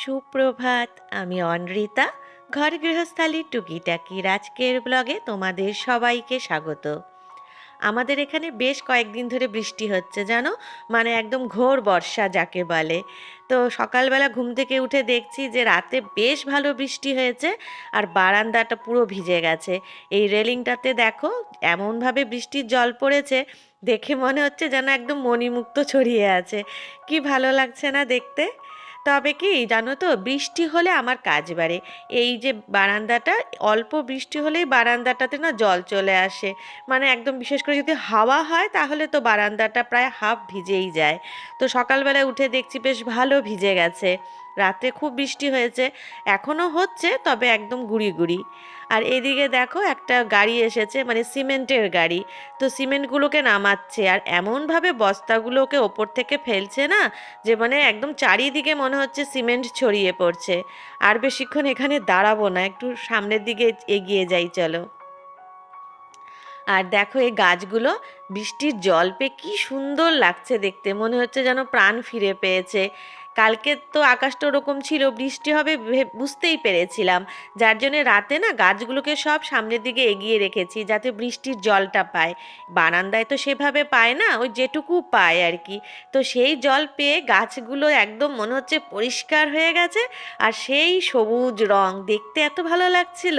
সুপ্রভাত, আমি অনৃতা। ঘর গৃহস্থালির টুকিটাকির আজকের ব্লগে তোমাদের সবাইকে স্বাগত। আমাদের এখানে বেশ কয়েকদিন ধরে বৃষ্টি হচ্ছে, জানো? মানে একদম ঘোর বর্ষা যাকে বলে। তো সকালবেলা ঘুম থেকে উঠে দেখছি যে রাতে বেশ ভালো বৃষ্টি হয়েছে আর বারান্দাটা পুরো ভিজে গেছে। এই রেলিংটাতে দেখো, এমনভাবে বৃষ্টির জল পড়েছে, দেখে মনে হচ্ছে যেন একদম মণিমুক্ত ছড়িয়ে আছে। কি ভালো লাগছে না দেখতে? তবে কি জানো তো, বৃষ্টি হলে আমার কাজ বাড়ে। এই যে বারান্দাটা, অল্প বৃষ্টি হলেই বারান্দাটাতে না জল চলে আসে। মানে একদম বিশেষ করে যদি হাওয়া হয়, তাহলে তো বারান্দাটা প্রায় হাফ ভিজেই যায়। তো সকালবেলায় উঠে দেখছি বেশ ভালো ভিজে গেছে। রাতে খুব বৃষ্টি হয়েছে, এখনও হচ্ছে, তবে একদম গুড়ি গুড়ি। আর এদিকে দেখো একটা গাড়ি এসেছে মানে সিমেন্টের গাড়ি। তো সিমেন্টগুলোকে নামাচ্ছে আর এমনভাবে বস্তাগুলোকে ওপর থেকে ফেলছে না, যে মানে একদম চারিদিকে মনে হচ্ছে সিমেন্ট ছড়িয়ে পড়ছে। আর বেশিক্ষণ এখানে দাঁড়াবো না, একটু সামনের দিকে এগিয়ে যাই, চলো। আর দেখো এই গাছগুলো, বৃষ্টির জল পেয়ে কী সুন্দর লাগছে দেখতে, মনে হচ্ছে যেন প্রাণ ফিরে পেয়েছে। কালকে তো আকাশটা ওরকম ছিল, বৃষ্টি হবে বুঝতেই পেরেছিলাম। যার জন্য রাতে না গাছগুলোকে সব সামনের দিকে এগিয়ে রেখেছি, যাতে বৃষ্টির জলটা পায়। বারান্দায় তো সেভাবে পায় না, ওই যেটুকু পায় আর কি। তো সেই জল পেয়ে গাছগুলো একদম মনে হচ্ছে পরিষ্কার হয়ে গেছে, আর সেই সবুজ রং দেখতে এত ভালো লাগছিল।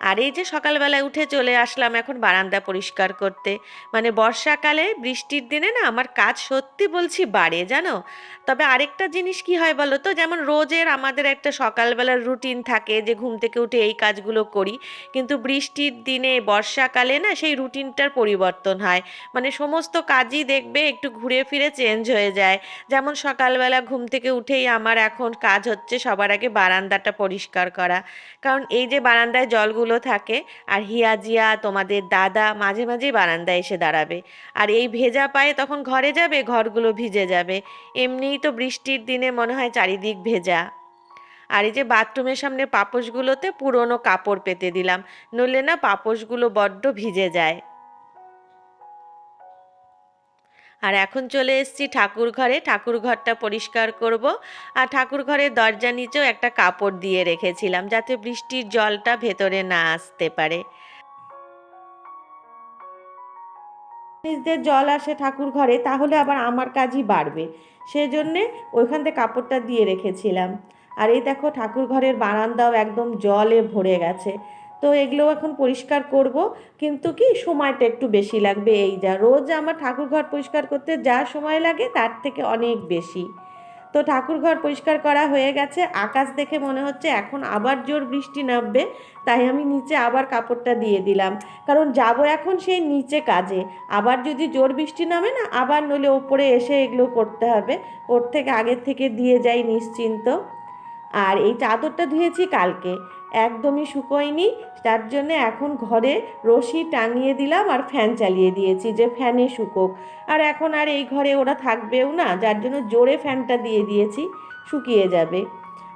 আর এই যে সকালবেলায় উঠে চলে আসলাম এখন বারান্দা পরিষ্কার করতে। মানে বর্ষাকালে বৃষ্টির দিনে না আমার কাজ সত্যি বলছি বাড়ে, জানো? তবে আরেকটা জিনিস কি হয় বলো তো? যেমন রোজের আমাদের একটা সকালবেলার রুটিন থাকে যে ঘুম থেকে উঠে এই কাজগুলো করি। কিন্তু বৃষ্টির দিনে, বর্ষাকালে না সেই রুটিনটার পরিবর্তন হয়। মানে সমস্ত কাজই দেখবে একটু ঘুরে ফিরে চেঞ্জ হয়ে যায়। যেমন সকালবেলা ঘুম থেকে উঠেই আমার এখন কাজ হচ্ছে সবার আগে বারান্দাটা পরিষ্কার করা। কারণ এই যে বারান্দায় জলগুলো থাকে আর হিয়া জিয়া তোমাদের দাদা মাঝে মাঝে বারান্দায় এসে দাঁড়াবে। আর এই ভেজা পায়ে তখন ঘরে যাবে, ঘরগুলো ভিজে যাবে। এমনিই তো বৃষ্টির দিনে মনে হয় চারিদিক ভেজা। আর এই যে বাথরুমের সামনে পাপোশগুলোতে পুরনো কাপড় পেতে দিলাম। নইলে না পাপোশগুলো বড্ড ভিজে যায়। আর এখন চলে এসেছি ঠাকুর ঘরে। ঠাকুর ঘরটা পরিষ্কার করব। আর ঠাকুর ঘরের দরজা নিচেও একটা কাপড় দিয়ে রেখেছিলাম যাতে বৃষ্টির জলটা ভেতরে না আসতে পারে। জল আসে ঠাকুর ঘরে, তাহলে আবার আমার কাজই বাড়বে। সেজন্যে ওইখান থেকে কাপড়টা দিয়ে রেখেছিলাম। আর এই দেখো ঠাকুর ঘরের বারান্দাও একদম জলে ভরে গেছে। তো এগুলো এখন পরিষ্কার করব। কিন্তু কি, সময়টা একটু বেশি লাগবে এই যা। রোজ আমার ঠাকুর ঘর পরিষ্কার করতে যা সময় লাগে তার থেকে অনেক বেশি। তো ঠাকুর ঘর পরিষ্কার করা হয়ে গেছে। আকাশ দেখে মনে হচ্ছে এখন আবার জোর বৃষ্টি নামবে, তাই আমি নিচে আবার কাপড়টা দিয়ে দিলাম। কারণ যাব এখন সেই নিচে কাজে। আবার যদি জোর বৃষ্টি নামে না, আবার নলে ওপরে এসে এগুলো করতে হবে। ওর থেকে আগের থেকে দিয়ে যাই নিশ্চিন্ত। আর এই চাদরটা ধুয়েছি কালকে। একদমই শুকোয়নি। তার জন্য এখন ঘরে রশি টাঙিয়ে দিলাম আর ফ্যান চালিয়ে দিয়েছি যে ফ্যানে শুকোক। আর এখন আর এই ঘরে ওরা থাকবেও না, যার জন্য জোরে ফ্যানটা দিয়ে দিয়েছি, শুকিয়ে যাবে।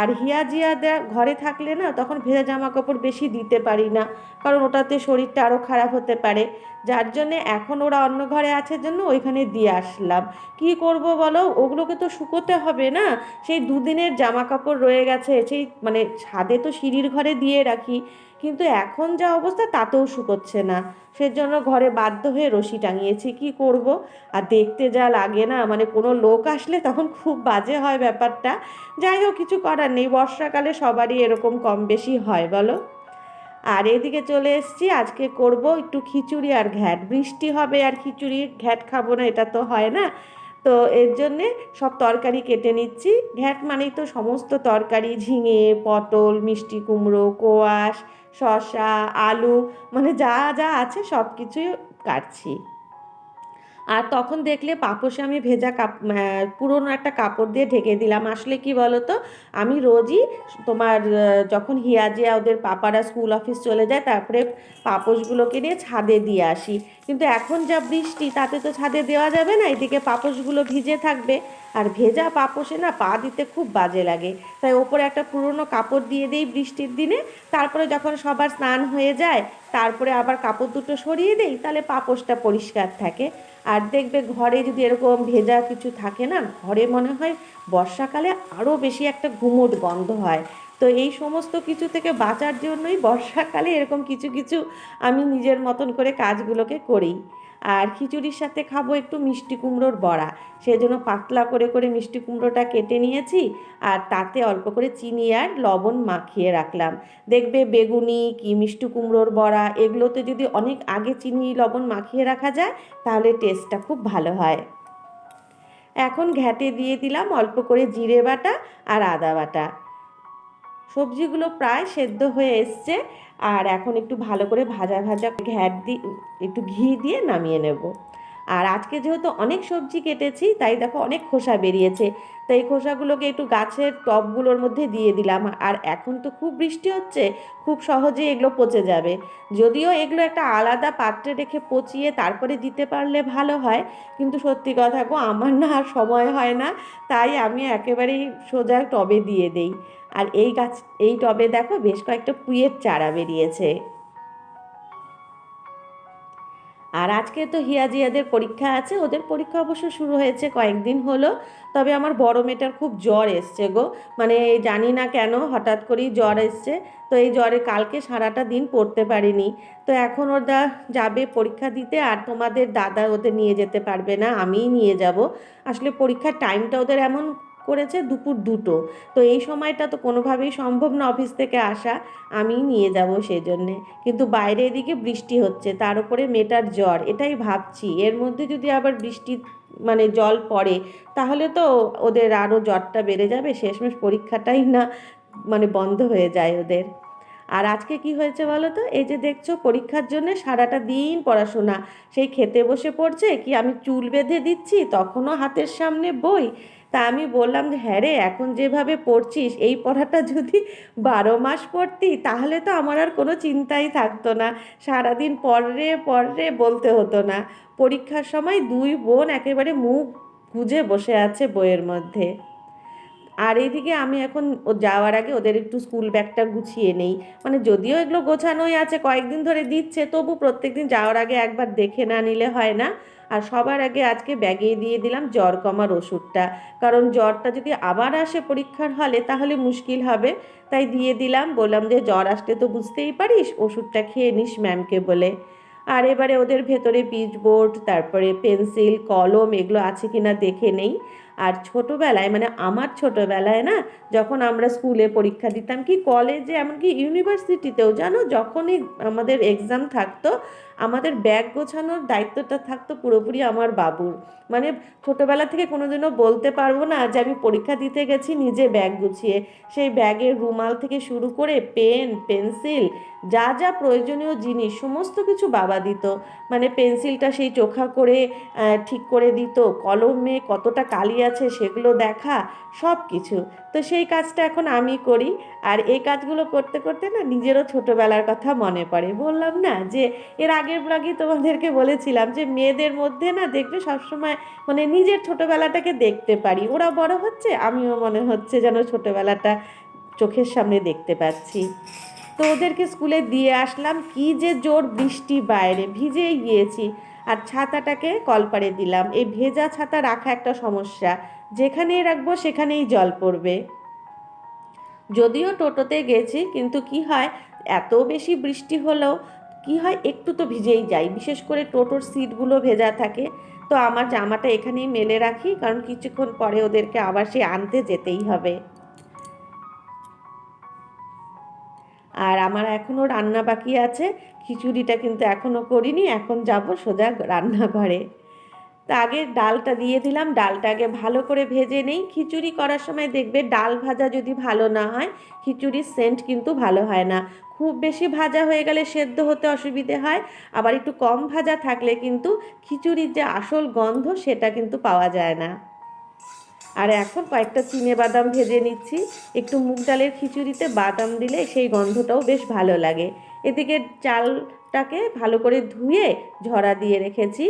আর হিয়া জিয়া ঘরে থাকলে না তখন ভেজা জামা কাপড় বেশি দিতে পারি না, কারণ ওটাতে শরীরটা আরও খারাপ হতে পারে। যার জন্যে এখন ওরা অন্য ঘরে আছে জন্য ওইখানে দিয়ে আসলাম। কি করব বলো? ওগুলোকে তো শুকোতে হবে না। সেই দুদিনের জামা কাপড় রয়ে গেছে, সেই মানে ছাদে তো সিঁড়ির ঘরে দিয়ে রাখি। কিন্তু এখন যা অবস্থা তাতেও শুকোচ্ছে না। সেজন্য ঘরে বাধ্য হয়ে রশি টাঙিয়েছি, কি করব? আর দেখতে যা লাগে না মানে কোনো লোক আসলে তখন খুব বাজে হয় ব্যাপারটা। যাই হোক, কিছু করার নেই, বর্ষাকালে সবারই এরকম কম বেশি হয়, বলো? আর এদিকে চলে এসেছি, আজকে করব একটু খিচুড়ি আর ঘ্যাট। বৃষ্টি হবে আর খিচুড়ি, ঘ্যাট খাব না, এটা তো হয় না। তো এর জন্যে সব তরকারি কেটে নিচ্ছি। ঘ্যাট মানেই তো সমস্ত তরকারি, ঝিঙে, পটল, মিষ্টি কুমড়ো, কোয়াশ শসা, আলু মানে যা যা আছে সব কিছুই কাটছি। আর তখন দেখলে পাপসে আমি ভেজা কাপ পুরনো একটা কাপড় দিয়ে ঢেকে দিলাম। আসলে কি বলো তো আমি রোজই তোমার যখন হিয়াজিয়া ওদের পাপারা স্কুল অফিস চলে যায়, তারপরে পাপসগুলোকে নিয়ে ছাদে দিয়ে আসি। কিন্তু এখন যা বৃষ্টি, তাতে তো ছাদে দেওয়া যাবে না, এদিকে পাপোশগুলো ভিজে থাকবে। আর ভেজা পাপোশে না পা দিতে খুব বাজে লাগে। তাই ওপরে একটা পুরনো কাপড় দিয়ে দেই বৃষ্টির দিনে। তারপরে যখন সবার স্নান হয়ে যায়, তারপরে আবার কাপড় দুটো সরিয়ে দেই, তাহলে পাপোশটা পরিষ্কার থাকে। আর দেখবে ঘরে যদি এরকম ভেজা কিছু থাকে না, ঘরে মনে হয় বর্ষাকালে আরও বেশি একটা ঘুমোট গন্ধ হয়। তো এই সমস্ত কিছু থেকে বাঁচার জন্যই বর্ষাকালে এরকম কিছু কিছু আমি নিজের মতন করে কাজগুলোকে করি। আর খিচুড়ির সাথে খাব একটু মিষ্টি কুমড়োর বড়া। সেই জন্য পাতলা করে করে মিষ্টি কুমড়োটা কেটে নিয়েছি আর তাতে অল্প করে চিনি আর লবণ মাখিয়ে রাখলাম। দেখবে বেগুনি কি মিষ্টি কুমড়োর বড়া, এগুলোতে যদি অনেক আগে চিনি, লবণ মাখিয়ে রাখা যায়, তাহলে টেস্টটা খুব ভালো হয়। এখন ঘ্যাটে দিয়ে দিলাম অল্প করে জিরে বাটা আর আদা বাটা। সবজিগুলো প্রায় সেদ্ধ হয়ে এসছে। আর এখন একটু ভালো করে ভাজা ভাজা ঘ্যাট দিয়ে একটু ঘি দিয়ে নামিয়ে নেব। আর আজকে যেহেতু অনেক সবজি কেটেছি, তাই দেখো অনেক খোসা বেরিয়েছে। তাই খোসাগুলোকে একটু গাছের টবগুলোর মধ্যে দিয়ে দিলাম। আর এখন তো খুব বৃষ্টি হচ্ছে, খুব সহজে এগুলো পচে যাবে। যদিও এগুলো একটা আলাদা পাত্রে রেখে পচিয়ে তারপরে দিতে পারলে ভালো হয়, কিন্তু সত্যি কথা গো, আমার না আর সময় হয় না। তাই আমি একেবারেই সোজা টবে দিয়ে দেই। আর এই গাছ, এই টবে দেখো বেশ কয়েকটা পুঁয়ের চারা বেরিয়েছে। আর আজকে তো হিয়াজিয়াদের পরীক্ষা আছে, ওদের পরীক্ষা অবশ্য শুরু হয়েছে কয়েকদিন হলো, তবে আমার বড় মেয়েটার খুব জ্বর এসছে গো। মানে জানি না কেন, হঠাৎ করেই জ্বর এসছে, তো এই জ্বরে কালকে সারাটা দিন পড়তে পারিনি। তো এখন ওরা যাবে পরীক্ষা দিতে, আর তোমাদের দাদা ওদের নিয়ে যেতে পারবে না, আমিই নিয়ে যাব। আসলে পরীক্ষার টাইমটা ওদের এমন করেছে দুপুর দুটো। তো এই সময়টা তো কোনোভাবেই সম্ভব না অফিস থেকে আসা। আমি নিয়ে যাব সেই জন্যে কিন্তু বাইরে এদিকে বৃষ্টি হচ্ছে, তার উপরে মেটার জ্বর, এটাই ভাবছি। এর মধ্যে যদি আবার বৃষ্টি মানে জল পড়ে, তাহলে তো ওদের আরও জ্বরটা বেড়ে যাবে, শেষমেশ পরীক্ষাটাই না মানে বন্ধ হয়ে যায় ওদের। আর আজকে কি হয়েছে বলো তো? এই যে দেখছ, পরীক্ষার জন্য সারাটা দিন পড়াশোনা। সেই খেতে বসে পড়ছে, কি আমি চুল বেঁধে দিচ্ছি, তখনও হাতের সামনে বই। তা আমি বললাম যে হ্যাঁ রে, এখন যেভাবে পড়ছিস, এই পড়াটা যদি বারো মাস পড়তি, তাহলে তো আমার আর কোনো চিন্তাই থাকতো না। সারাদিন পড়রে পড়রে বলতে হতো না। পরীক্ষার সময় দুই বোন একেবারে মুখ গুজে বসে আছে বইয়ের মধ্যে। আর এইদিকে আমি এখন ও যাওয়ার আগে ওদের একটু স্কুল ব্যাগটা গুছিয়ে নেই। মানে যদিও এগুলো গোছানোই আছে, কয়েকদিন ধরে দিচ্ছে, তবু প্রত্যেকদিন যাওয়ার আগে একবার দেখে না নিলে হয় না। আর সবার আগে আজকে ব্যাগে দিয়ে দিলাম জ্বর কমার ওষুধটা। কারণ জ্বরটা যদি আবার আসে পরীক্ষার হলে তাহলে মুশকিল হবে। তাই দিয়ে দিলাম, বললাম যে জ্বর আসলে তো বুঝতেই পারিস, ওষুধটা খেয়ে নিস ম্যামকে বলে। আর এবারে ওদের ভেতরে পিচবোর্ড তারপরে পেন্সিল কলম এগুলো আছে কিনা দেখে নেই। আর ছোটোবেলায় মানে আমার ছোটোবেলায় না, যখন আমরা স্কুলে পরীক্ষা দিতাম কি কলেজে, এমনকি ইউনিভার্সিটিতেও, জানো? যখনই আমাদের এক্সাম থাকতো, আমাদের ব্যাগ গোছানোর দায়িত্বটা থাকতো পুরোপুরি আমার বাবুর। মানে ছোটোবেলা থেকে কোনোদিনও বলতে পারব না যে আমি পরীক্ষা দিতে গেছি নিজে ব্যাগ গুছিয়ে। সেই ব্যাগের রুমাল থেকে শুরু করে পেন পেন্সিল যা যা প্রয়োজনীয় জিনিস, সমস্ত কিছু বাবা দিত। মানে পেন্সিলটা সেই চোখা করে ঠিক করে দিত। কলমে কতটা কালি আছে সেগুলো দেখা সব কিছু তো সেই কাজটা এখন আমি করি। আর এই কাজগুলো করতে করতে না নিজেরও ছোটোবেলার কথা মনে পড়ে। বললাম না যে, এর আগের ব্লগে তোমাদেরকে বলেছিলাম যে, মেয়েদের মধ্যে না দেখবে সবসময় মানে নিজের ছোটোবেলাটাকে দেখতে পারি। ওরা বড় হচ্ছে, আমিও মনে হচ্ছে যেন ছোটোবেলাটা চোখের সামনে দেখতে পাচ্ছি। তো ওদেরকে স্কুলে দিয়ে আসলাম। কি যে জোর বৃষ্টি বাইরে ভিজেই গিয়েছি। আর ছাতাটাকে কলপারে দিলাম। এই ভেজা ছাতা রাখা একটা সমস্যা। যেখানেই রাখব সেখানেই জল পড়বে। যদিও টোটোতে গেছি, কিন্তু কি হয়, এত বেশি বৃষ্টি হলেও কি হয়, একটু তো ভিজেই যাই। বিশেষ করে টোটোর সিটগুলো ভেজা থাকে। তো আমার জামাটা এখানেই মেলে রাখি, কারণ কিছুক্ষণ পরে ওদেরকে আবার সে আনতে যেতেই হবে। আর আমার এখনও রান্না বাকি আছে। খিচুড়িটা কিন্তু এখনও করিনি, এখন যাব সোজা রান্নাঘরে। তা আগে ডালটা দিয়ে দিলাম, ডালটা আগে ভালো করে ভেজে নেই। খিচুড়ি করার সময় দেখবে ডাল ভাজা যদি ভালো না হয়, খিচুড়ির সেন্ট কিন্তু ভালো হয় না। খুব বেশি ভাজা হয়ে গেলে সেদ্ধ হতে অসুবিধে হয়, আবার একটু কম ভাজা থাকলে কিন্তু খিচুড়ির যে আসল গন্ধ সেটা কিন্তু পাওয়া যায় না। আর এখন কয়েকটা চিনে বাদাম ভেজে নিচ্ছি। একটু মুগ ডালের খিচুড়িতে বাদাম দিলে সেই গন্ধটাও বেশ ভালো লাগে। এদিকে চালটাকে ভালো করে ধুয়ে ঝরা দিয়ে রেখেছি।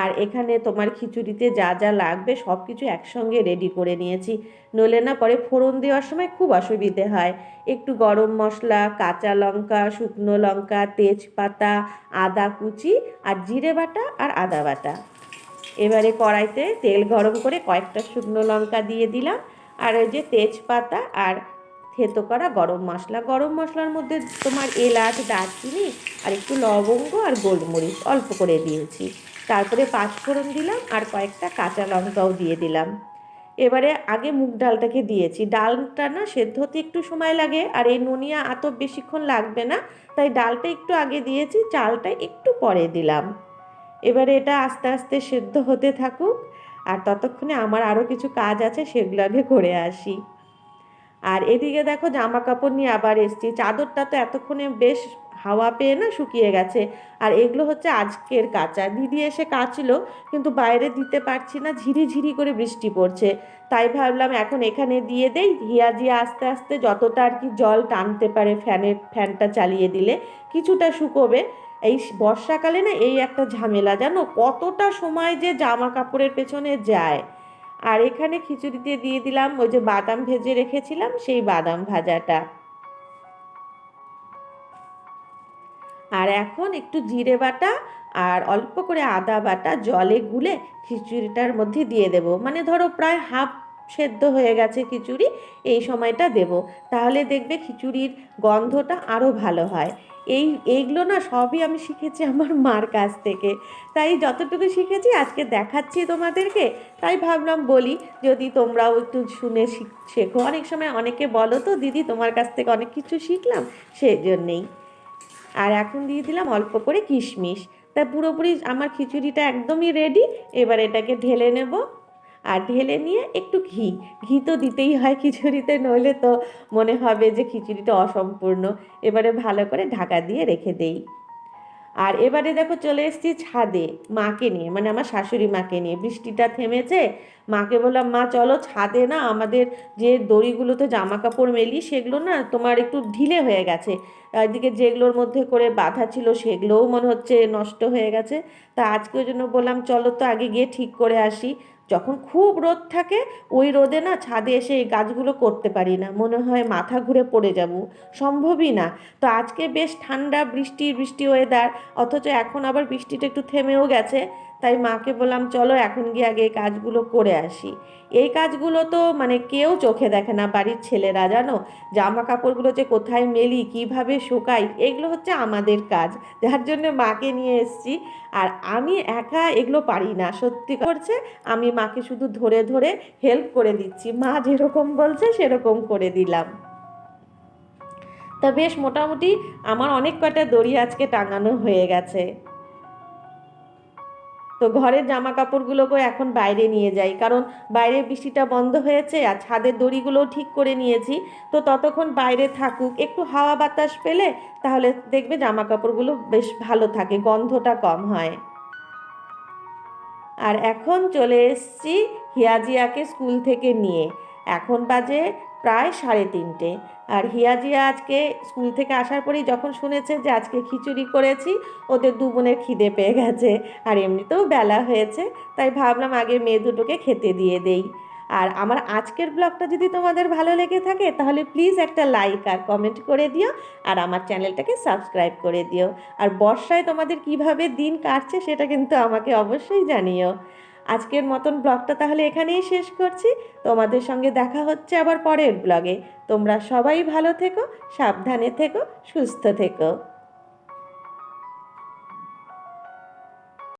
আর এখানে তোমার খিচুড়িতে যা যা লাগবে সব কিছু একসঙ্গে রেডি করে নিয়েছি। নলে না পরে ফোড়ন দেওয়ার সময় খুব অসুবিধে হয়। একটু গরম মশলা, কাঁচা লঙ্কা, শুকনো লঙ্কা, তেজপাতা, আদা কুচি আর জিরে বাটা আর আদা বাটা। এবারে কড়াইতে তেল গরম করে কয়েকটা শুকনো লঙ্কা দিয়ে দিলাম। আর ওই যে তেজপাতা আর থেতো করা গরম মশলা। গরম মশলার মধ্যে তোমার এলাচ, দারচিনি আর একটু লবঙ্গ আর গোলমরিচ অল্প করে দিয়েছি। তারপরে পাঁচফোড়ন দিলাম আর কয়েকটা কাঁচা লঙ্কাও দিয়ে দিলাম। এবারে আগে মুগ ডালটাকে দিয়েছি। ডালটা না সেদ্ধ হতে একটু সময় লাগে আর এই নুনিয়া এত বেশিক্ষণ লাগবে না। তাই ডালটা একটু আগে দিয়েছি, চালটা একটু পরে দিলাম। এবারে এটা আস্তে আস্তে সেদ্ধ হতে থাকুক, আর ততক্ষণে আমার আরও কিছু কাজ আছে, সেগুলো আগে করে আসি। আর এদিকে দেখো জামা কাপড় নিয়ে আবার এসছি। চাদরটা তো এতক্ষণে বেশ হাওয়া পেয়ে না শুকিয়ে গেছে। আর এগুলো হচ্ছে আজকের কাঁচা। দিদি এসে কাচলো, কিন্তু বাইরে দিতে পারছি না, ঝিরি ঝিরি করে বৃষ্টি পড়ছে। তাই ভাবলাম এখন এখানে দিয়ে দেই। হিয়া জিয়া আস্তে আস্তে যতটা আর কি জল টানতে পারে ফ্যানের, ফ্যানটা চালিয়ে দিলে, কিছুটা শুকোবে। এই বর্ষাকালে না এই একটা ঝামেলা, জানো? কতটা সময় যে জামা কাপড়ের পেছনে যায়। আর এখানে খিচুড়িতে দিয়ে দিলাম, ওই যে বাদাম ভেজে রেখেছিলাম, সেই বাদাম ভাজাটা। আর এখন একটু জিরে বাটা আর অল্প করে আদা বাটা জলে গুলে খিচুড়িটার মধ্যে দিয়ে দেব। মানে ধরো প্রায় হাফ সেদ্ধ হয়ে গেছে খিচুড়ি, এই সময়টা দেব। তাহলে দেখবে খিচুড়ির গন্ধটা আরও ভালো হয়। এই, এইগুলো না সবই আমি শিখেছি আমার মার কাছ থেকে। তাই যতটুকু শিখেছি আজকে দেখাচ্ছি তোমাদেরকে। তাই ভাবলাম বলি, যদি তোমরাও একটু শুনে শেখো। অনেক সময় অনেকে বলো তো, দিদি, তোমার কাছ থেকে অনেক কিছু শিখলাম সেই জন্যেই আর এখন দিয়ে দিলাম অল্প করে কিশমিশ। তা পুরোপুরি আমার খিচুড়িটা একদমই রেডি এবার এটাকে ঢেলে নেব। আর ঢেলে নিয়ে একটু ঘি। ঘি তো দিতেই হয় খিচুড়িতে, নইলে তো মনে হবে যে খিচুড়িটা অসম্পূর্ণ। এবারে ভালো করে ঢাকা দিয়ে রেখে দেই। আর এবারে দেখো চলে এসেছি ছাদে, মাকে নিয়ে মানে আমার শাশুড়ি মাকে নিয়ে। বৃষ্টিটা থেমেছে, মাকে বললাম, মা, চলো ছাদে না, আমাদের যে দড়িগুলোতে জামা কাপড় মেলি, সেগুলো না তোমার একটু ঢিলে হয়ে গেছে। এদিকে যেগুলোর মধ্যে করে বাধা ছিল, সেগুলোও মনে হচ্ছে নষ্ট হয়ে গেছে। তা আজকে ওই জন্য বললাম, চলো তো আগে গিয়ে ঠিক করে আসি। যখন খুব রোদ থাকে, ওই রোদে না ছাদে এসে এই গাছগুলো করতে পারি না। মনে হয় মাথা ঘুরে পড়ে যাব। সম্ভবই না। তো আজকে বেশ ঠান্ডা, বৃষ্টি বৃষ্টি ওয়েদার অথচ এখন আবার বৃষ্টিটা একটু থেমেও গেছে। তাই মাকে বললাম, চলো এখন গিয়ে আগে এই কাজগুলো করে আসি। এই কাজগুলো তো মানে কেউ চোখে দেখে না, বাড়ির ছেলেরা, জানো? জামা কাপড়গুলো যে কোথায় মেলি, কীভাবে শুকাই, এগুলো হচ্ছে আমাদের কাজ। যার জন্য মাকে নিয়ে এসছি। আর আমি একা এগুলো পারি না, সত্যি করছে আমি মাকে শুধু ধরে ধরে হেল্প করে দিচ্ছি। মা যেরকম বলছে, সেরকম করে দিলাম। তা বেশ, মোটামুটি আমার অনেক কটা দড়ি আজকে টাঙানো হয়ে গেছে। তো ঘরের জামা কাপড়গুলোকেও এখন বাইরে নিয়ে যাই। কারণ বাইরে বৃষ্টিটা বন্ধ হয়েছে আর ছাদের দড়িগুলোও ঠিক করে নিয়েছি। তো ততক্ষণ বাইরে থাকুক, একটু হাওয়া বাতাস পেলে তাহলে দেখবে জামা কাপড়গুলো বেশ ভালো থাকে, গন্ধটা কম হয়। আর এখন চলে এসছি হিয়াজিয়াকে স্কুল থেকে নিয়ে। এখন বাজে প্রায় সাড়ে তিনটে। আর হিয়াজিয়া আজকে স্কুল থেকে আসার পরেই যখন শুনেছে যে আজকে খিচুড়ি করেছি, ওদের দু বোনের খিদে পেয়ে গেছে। আর এমনিতেও বেলা হয়েছে, তাই ভাবলাম আগে মেয়ে দুটোকে খেতে দিয়ে দেই। আর আমার আজকের ব্লগটা যদি তোমাদের ভালো লেগে থাকে, তাহলে প্লিজ একটা লাইক আর কমেন্ট করে দিও, আর আমার চ্যানেলটাকে সাবস্ক্রাইব করে দিও। আর বর্ষায় তোমাদের কীভাবে দিন কাটছে, সেটা কিন্তু আমাকে অবশ্যই জানিও। আজকের মতন ব্লগটা তাহলে এখানেই শেষ করছি। তোমাদের সঙ্গে দেখা হচ্ছে আবার পরের ব্লগে। তোমরা সবাই ভালো থেকো, সাবধানে থেকো, সুস্থ থেকো।